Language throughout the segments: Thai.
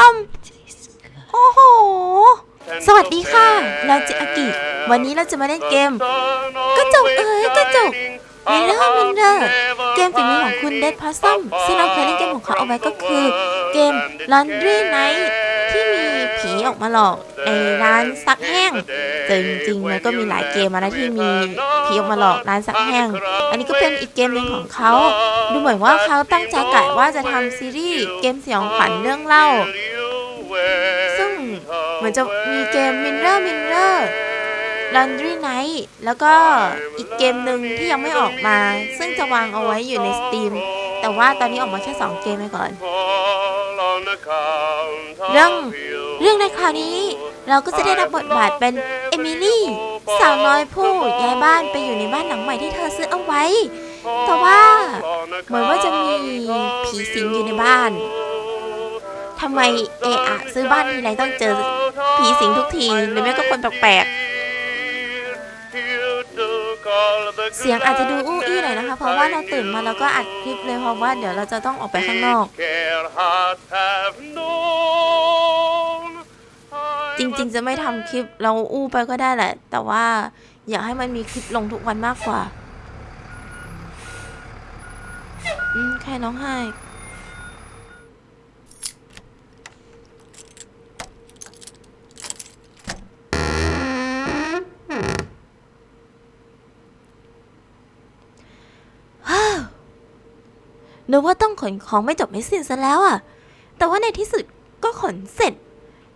อมโอ้โห สวัสดีค่ะ เราจิอากิ วันนี้เราจะมาเล่นเกม กระจกเอ๋ยกระจกมิเนอร์มิเนอร์เกมฝีมือของคุณเดดพัซซัมซึ่งเราเคยเล่นเกมของเขาเอาไว้ก็คือ เกม Laundry Night ที่มีผีออกมาหลอกในร้านซักแห้งแต่จริงๆมันก็มีหลายเกมมาแล้วที่มีผีออกมาหลอกร้านซักแห้ง อันนี้ก็เป็นอีกเกมหนึ่งของเขา ดูเหมือนว่าเขาตั้งใจกะว่าจะทำซีรีส์เกมสยองขวัญเรื่องเล่า ซึ่งเหมือนจะมีเกม Mirror Mirror Laundry Night แล้วก็อีกเกมหนึ่งที่ยังไม่ออกมา ซึ่งจะวางเอาไว้อยู่ใน Steam แต่ว่าตอนนี้ออกมาแค่ 2 เกมไปก่อน เรื่องเรื่องในคราวนี้เราก็จะได้รับบทบาทเป็นเอมิลี่สาวน้อยผู้ย้ายบ้านไปอยู่ในบ้านหลังใหม่ที่เธอซื้อเอาไว้ แต่ว่าเหมือนว่าจะมีผีสิงอยู่ในบ้าน ทำไมเอะอะซื้อบ้านทีไรต้องเจอผีสิงทุกทีหรือไม่ก็คนแปลกๆ เสียงอาจจะดูอู้อี้หน่อยนะคะ เพราะว่าเราตื่นมาแล้วก็อัดคลิปเลยเพราะว่าเดี๋ยวเราจะต้องออกไปข้างนอก จริงๆจะไม่ทำคลิปเราอู้ไปก็ได้แหละ แต่ว่าอยากให้มันมีคลิปลงทุกวันมากกว่า อืม แค่น้องไห้ นึกว่าต้องขนของไม่จบไม่สิ้นซะแล้วอะแต่ว่าในที่สุดก็ขนเสร็จ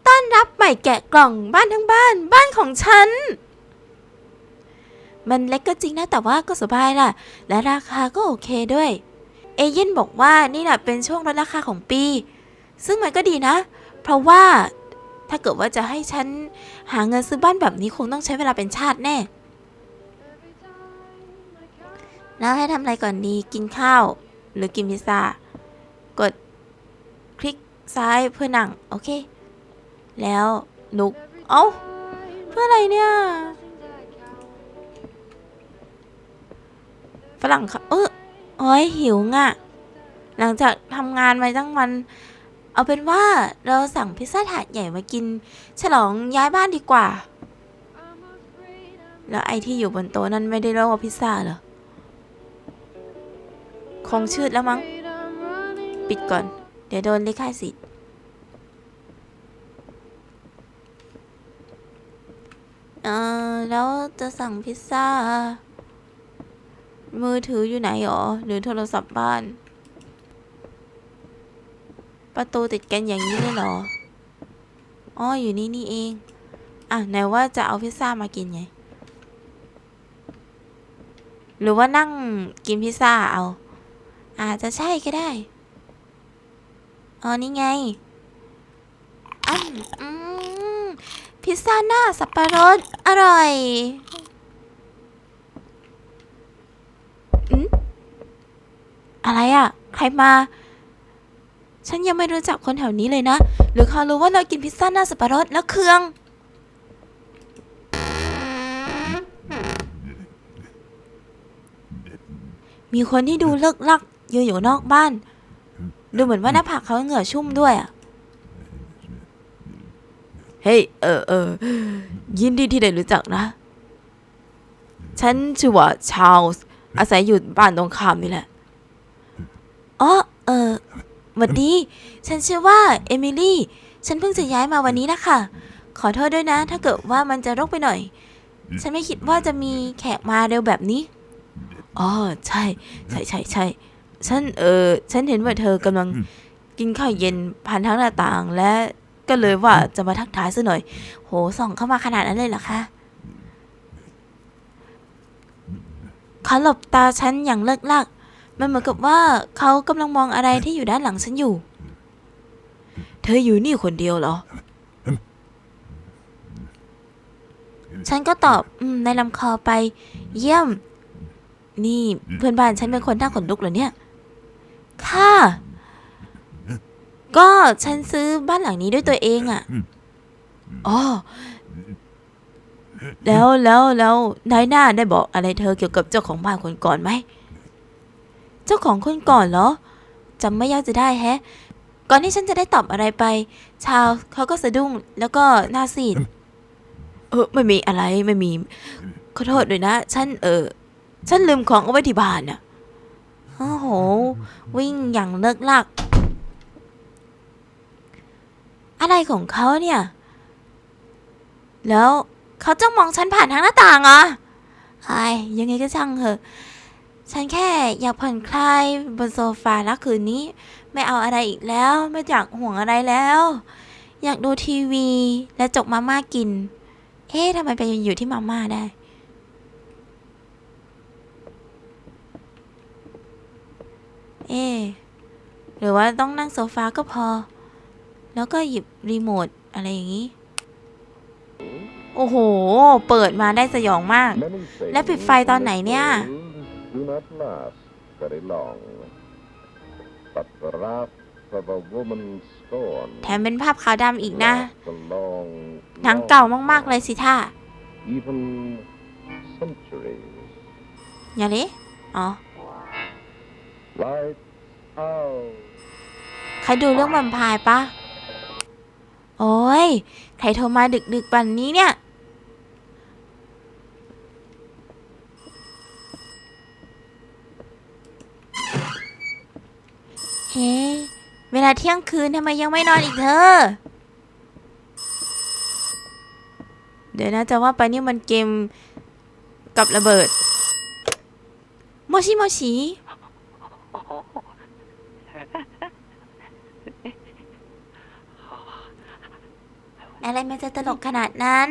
ต้อนรับใหม่แกะกล่องบ้านทั้งบ้าน บ้านของฉัน มันเล็กก็จริงนะแต่ว่าก็สบายล่ะ และราคาก็โอเคด้วย เอเย่นบอกว่านี่แหละเป็นช่วงลดราคาของปี ซึ่งมันก็ดีนะ เพราะว่าถ้าเกิดว่าจะให้ฉันหาเงินซื้อบ้านแบบนี้คงต้องใช้เวลาเป็นชาติแน่ แล้วให้ทำอะไรก่อนดีกินข้าว หรือกินพิซซ่ากดคลิกซ้ายเพื่อนั่งโอเค แล้วลุก เอ้า เพื่ออะไรเนี่ย ฝรั่งเขาเออโอ้ยหิวง่ะ หลังจากทำงานมาตั้งวัน เอาเป็นว่าเราสั่งพิซซ่าถาดใหญ่มากิน ฉลองย้ายบ้านดีกว่า แล้วไอที่อยู่บนโต๊ะนั้นไม่ได้เรียกว่าพิซซ่าเหรอ คงชืดแล้วมั้ง ปิดก่อน เดี๋ยวโดนลิขสิทธิ์เออแล้วจะสั่งพิซซ่า มือถืออยู่ไหนหรอ หรือโทรศัพท์บ้าน ประตูติดกันอย่างนี้เลยเหรอ อ๋อ อยู่นี่นี่เอง อะ ไหนว่าจะเอาพิซซ่ามากินไง หรือว่านั่งกินพิซซ่าเอา อาจจะใช่ก็ได้ อ๋อ นี่ไงอืมอืมพิซซ่าหน้าสับปะรด อร่อยอืมอะไรอะ่ะ ใครมา ฉันยังไม่รู้จักคนแถวนี้เลยนะ หรือเขารู้ว่าเรากินพิซซ่าหน้าสับปะรดแล้วเครื่องมีคนที่ดูเลิกลัก ยืนอยู่นอกบ้าน ดูเหมือนว่าหน้าผากเขาเหงื่อชุ่มด้วยอะเฮ้ยเออเออยินดีที่ได้รู้จักนะ ฉันชื่อว่าชาลส์อาศัยอยู่บ้านตรงข้ามนี่แหละอ๋อเออหวัดดี ฉันชื่อว่าเอมิลี่ ฉันเพิ่งจะย้ายมาวันนี้นะคะ ขอโทษด้วยนะ ถ้าเกิดว่ามันจะรกไปหน่อย ฉันไม่คิดว่าจะมีแขกมาเร็วแบบนี้ อ๋อ ใช่ ใช่ใช่ใช่ ฉันเออฉันเห็นว่าเธอกำลังกินข้าวเย็นผ่านทางหน้าต่าง และก็เลยว่าจะมาทักทายซะหน่อย โหส่องเข้ามาขนาดนั้นเลยเหรอคะเขาหลบตาฉันอย่างเลิกลัก มันเหมือนกับว่าเขากำลังมองอะไรที่อยู่ด้านหลังฉันอยู่ เธออยู่นี่คนเดียวเหรอ ฉันก็ตอบอมในลำคอไป เยี่ยม นี่เพื่อนบ้านฉันเป็นคนหน้าขนลุกเหรอเนี่ย ค่ะ ก็ฉันซื้อบ้านหลังนี้ด้วยตัวเองอะ่ะอ๋อแล้วแล้วแล้วนายหน้าได้บอกอะไรเธอเกี่ยวกับเจ้าของบ้านคนก่อนไหม เจ้าของคนก่อนเหรอจำไม่ยากจะได้แฮะพก่อนที่ฉันจะได้ตอบอะไรไป ชาวเขาก็สะดุ้งแล้วก็หน้าซีดเออไม่มีอะไรไม่มี ขอโทษด้วยนะ ฉันเออ ฉันลืมของเอาไว้ที่บ้านน่ะ โอ้โห วิ่งอย่างเลิกลัก อะไรของเขาเนี่ย แล้วเขาจ้องมองฉันผ่านทางหน้าต่างเหรอไอ้ยยังไงก็ช่างเถอะ ฉันแค่อยากผ่อนคลายบนโซฟาแล้วคืนนี้ ไม่เอาอะไรอีกแล้ว ไม่อยากห่วงอะไรแล้ว อยากดูทีวีและจกมาม่ากิน เอ๊ะทำไมไปอยู่ที่มาม่าได้ เอ๊ะหรือว่าต้องนั่งโซฟาก็พอ แล้วก็หยิบรีโมทอะไรอย่างนี้ โอ้โห เปิดมาได้สยองมาก และปิดไฟตอนไหนเนี่ย Do not last very long. But the wrath of a woman's scorn แถมเป็นภาพขาวดำอีกนะ lasts a long, หนังเก่ามากๆเลยสิท่า even centuries. อย่าเลยอ๋อ Light out. ใครดูเรื่องแวมพร์ปะ โอ้ย ใครโทรมาดึกดึกปันนี้เนี่ย เฮ้เวลาเที่ยงคืนทำไมยังไม่นอนอีกเธอ เดี๋ยวนะจะว่าไปนี่มันเกมกับระเบิด โมชิโมชิ อะไรมันจะตลกขนาดนั้น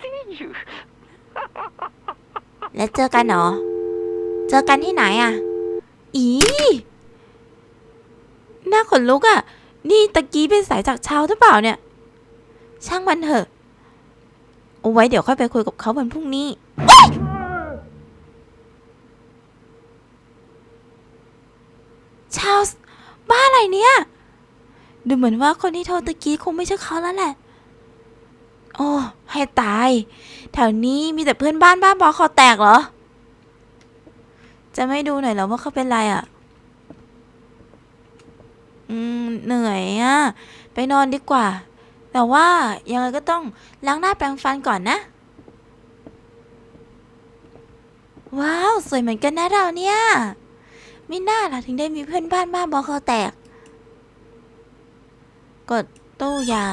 see you. แล้วเจอกันเหรอ เจอกันที่ไหนอะ อีหน้าขนลุกอะ นี่ตะกี้เป็นสายจากเช้าหรือเปล่าเนี่ย ช่างมันเถอะ เอาไว้เดี๋ยวค่อยไปคุยกับเขาวันพรุ่งนี้โอ๊ยชาวส์บ้าอะไรเนี่ย ดูเหมือนว่าคนที่โทรตะกี้คงไม่ใช่เขาแล้วแหละ โอ้ให้ตาย แถวนี้มีแต่เพื่อนบ้านบ้าบอคอแตกเหรอ จะไม่ดูหน่อยเหรอว่าเขาเป็นไรอะ อืม เหนื่อยอะ ไปนอนดีกว่า แต่ว่ายังไงก็ต้องล้างหน้าแปรงฟันก่อนนะ ว้าว สวยเหมือนกันนะเราเนี่ย ไม่น่าล่ะถึงได้มีเพื่อนบ้านบ้าบอคอแตก กดตู้ยา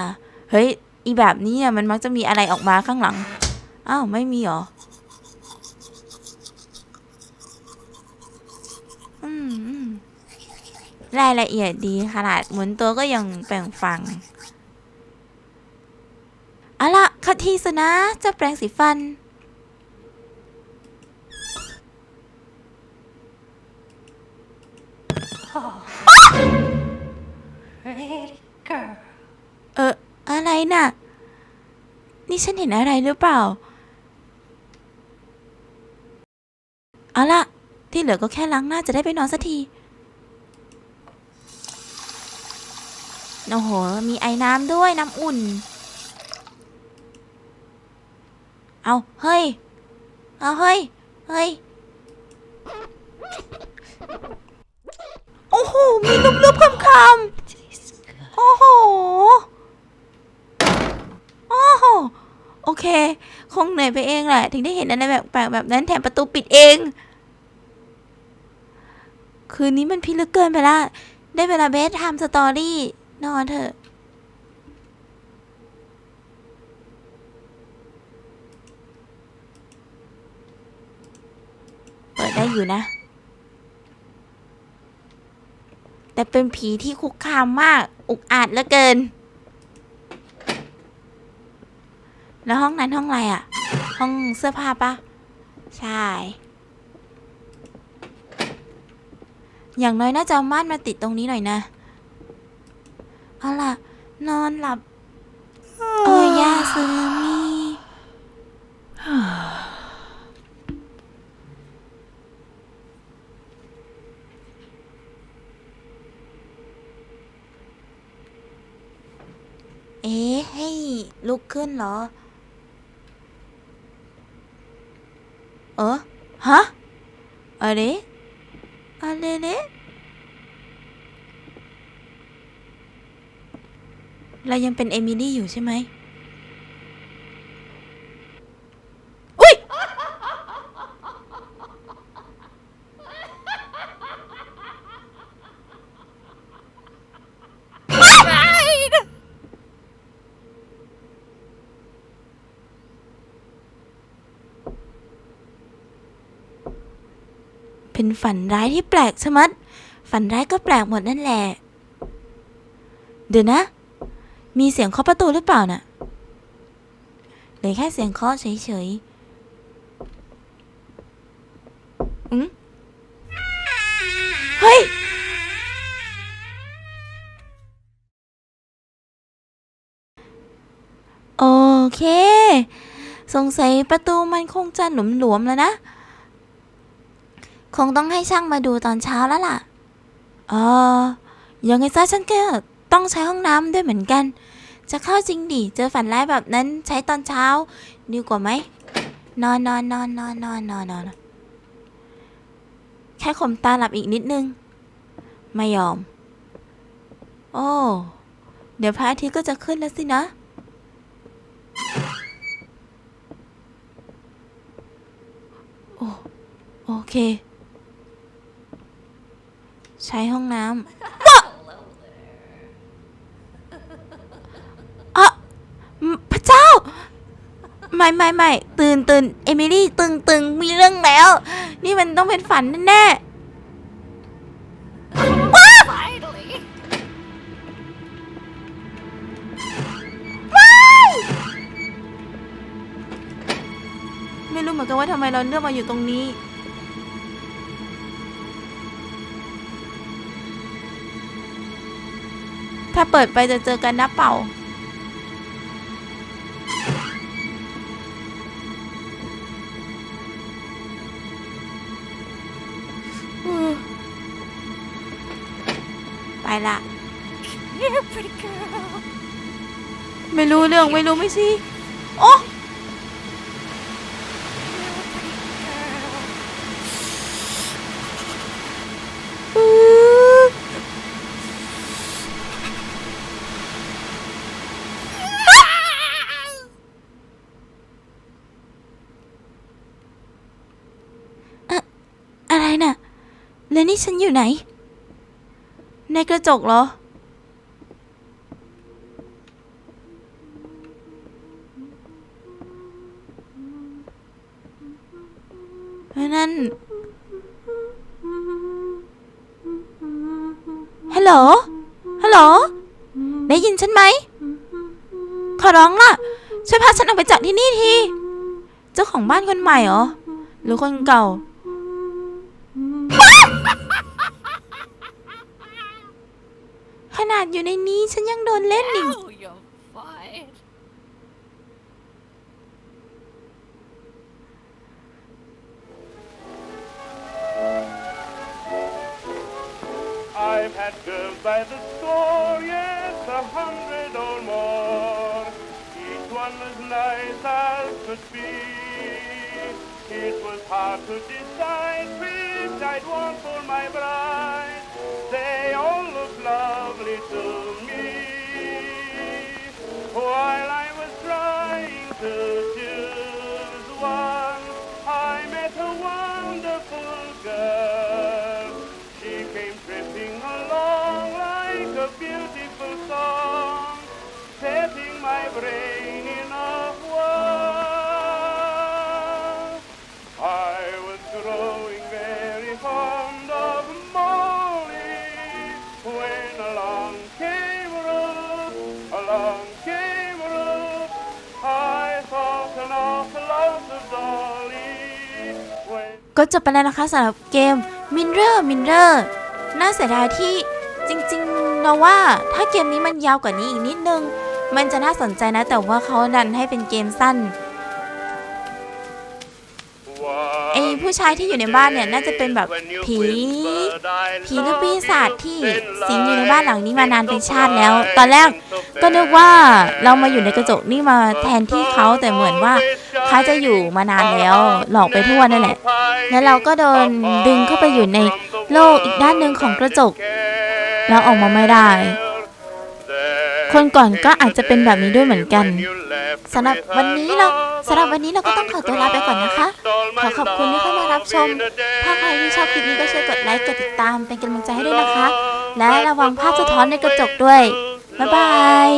เฮ้ย อีแบบนี้เนี่ยมันมักจะมีอะไรออกมาข้างหลัง อ้าว ไม่มีเหรอ อืมรายละเอียดดีขนาดหมุนตัวก็ยังแปลงฟังเอาละคดทีสนะจะแปรงสีฟัน เอออะไรน่ะ นี่ฉันเห็นอะไรหรือเปล่า เอาละที่เหลือก็แค่ล้างหน้าจะได้ไปนอนสักที โอ้โห มีไอ้น้ำด้วยน้ำอุ่น เอาเฮ้ย เอาเฮ้ย เฮ้ย โอ้โห มีลูบๆคำคำๆโอ้โห โอ้โห โอ เคคงเหนื่อยไปเองแหละถึงได้เห็นอะไรแบบแปลกแบบนั้นแถมประตูปิดเอง คืนนี้มันพิลึกเกินไปละ ได้เวลาเบสไทม์สตอรี่นอนเถอะเปิดได้อยู่นะ แต่เป็นผีที่คุกคามมาก อุกอาจเหลือเกิน แล้วห้องนั้นห้องอะไรอะ่ะ ห้องเสื้อผ้าปะใช่ อย่างน้อยน่าจะเอาม่านมาติดตรงนี้หน่อยนะ เอาล่ะ นอนหลับ โอ้ยยาซึมิเอ๊ะให้ลุกขึ้นเหรอ เออฮะอะไรอะไรเนี่ยเรายังเป็นเอมิลี่อยู่ใช่ไหมอุ้ย เป็นฝันร้ายที่แปลกชะมัด ฝันร้ายก็แปลกหมดนั่นแหละ เดี๋ยวนะ มีเสียงเคาะประตูหรือเปล่าน่ะหรือแค่เสียงเคาะเฉยๆอืมเฮ้ยโอเค สงสัยประตูมันคงจะหลวมๆแล้วนะ คงต้องให้ช่างมาดูตอนเช้าแล้วล่ะเออยังไงซะฉันก็ต้องใช้ห้องน้ำด้วยเหมือนกัน จะเข้าจริงดิ เจอฝันร้ายแบบนั้นใช้ตอนเช้า ดีกว่าไหม นอนนอนนอนนอนนอนนอนนอนแค่ข่มตาหลับอีกนิดนึง ไม่ยอม โอ้ เดี๋ยวพระอาทิตย์ก็จะขึ้นแล้วสินะ โอ้โอเค ใช้ห้องน้ำว้าอะมพระเจ้า ไม่ไม่ไม่ตื่นตื่นเอมิลี่ตึงตึงมีเรื่องแล้ว นี่มันต้องเป็นฝันแน่ๆว้า Finally! ไม่รู้เหมือนกันว่าทำไมเราเลือกมาอยู่ตรงนี้ ถ้าเปิดไปจะเจอกันนะเป่าอืมไปละ You're a pretty girl. ไม่รู้เรื่อง ไม่รู้ไม่สิ โอ้ You're a pretty girl. อืออะ อะไรน่ะ แล้วนี่ฉันอยู่ไหน ในกระจกเหรอ นั่น ฮัลโหล ฮัลโหล ได้ยินฉันไหม ขอร้องล่ะ ช่วยพาฉันออกไปจากที่นี่ที เจ้าของบ้านคนใหม่เหรอ หรือคนเก่า ขนาดอยู่ในนี้ฉันยังโดนเล่นอีก Oh, you're fine. They all look lovely to me. While I was trying to choose one, I met a wonderful girl. She came tripping along like a beautiful song, setting my brain ก็จบไปแล้วนะคะสำหรับเกม m i n r o r m i n r o r น่าเสียดายที่จริงๆเราว่าถ้าเกมนี้มันยาวกว่านี้อีกนิดนึง มันจะน่าสนใจนะ แต่ว่าเขาดันให้เป็นเกมสั้นไอ้ผู้ชายที่อยู่ในบ้านเนี่ยน่าจะเป็นแบบผีผีหรือปีศาจที่สิงอยู่ในบ้านหลังนี้มานานเป็นชาติแล้ว ตอนแรกก็นึกว่าเรามาอยู่ในกระจกนี่มาแทนที่เขาแต่เหมือนว่า เขาจะอยู่มานานแล้ว หลอกไปทั่วนั่นแหละ แล้วเราก็โดนดึงเข้าไปอยู่ในโลกอีกด้านหนึ่งของกระจก แล้วออกมาไม่ได้ คนก่อนก็อาจจะเป็นแบบนี้ด้วยเหมือนกันสำหรับวันนี้เราสำหรับวันนี้เราก็ต้องขอตัวลาไปก่อนนะคะ ขอขอบคุณที่เข้ามารับชม ถ้าใครที่ชอบคลิปนี้ก็ช่วยกดไลค์ กดติดตาม เป็นกำลังใจให้ด้วยนะคะ และระวังภาพสะท้อนในกระจกด้วย บ๊ายบาย